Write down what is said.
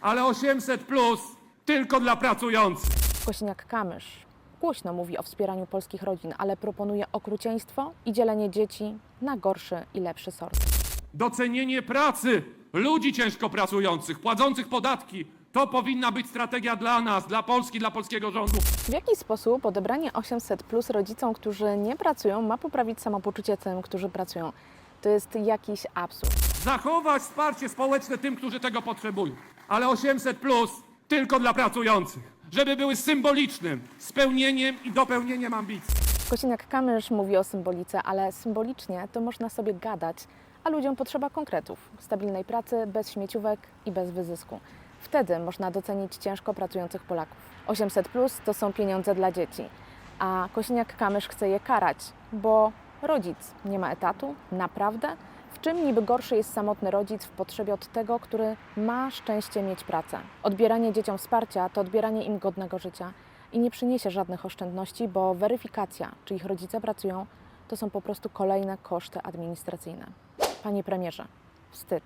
Ale 800 plus tylko dla pracujących. Kosiniak-Kamysz głośno mówi o wspieraniu polskich rodzin, ale proponuje okrucieństwo i dzielenie dzieci na gorszy i lepszy sort. Docenienie pracy ludzi ciężko pracujących, płacących podatki. To powinna być strategia dla nas, dla Polski, dla polskiego rządu. W jaki sposób odebranie 800 plus rodzicom, którzy nie pracują, ma poprawić samopoczucie tym, którzy pracują? To jest jakiś absurd. Zachować wsparcie społeczne tym, którzy tego potrzebują. Ale 800 plus tylko dla pracujących. Żeby były symbolicznym spełnieniem i dopełnieniem ambicji. Kosiniak-Kamysz mówi o symbolice, ale symbolicznie to można sobie gadać, a ludziom potrzeba konkretów, stabilnej pracy, bez śmieciówek i bez wyzysku. Wtedy można docenić ciężko pracujących Polaków. 800 plus to są pieniądze dla dzieci, a Kosiniak-Kamysz chce je karać, bo rodzic nie ma etatu, naprawdę? Czym niby gorszy jest samotny rodzic w potrzebie od tego, który ma szczęście mieć pracę? Odbieranie dzieciom wsparcia to odbieranie im godnego życia i nie przyniesie żadnych oszczędności, bo weryfikacja, czy ich rodzice pracują, to są po prostu kolejne koszty administracyjne. Panie premierze, wstyd.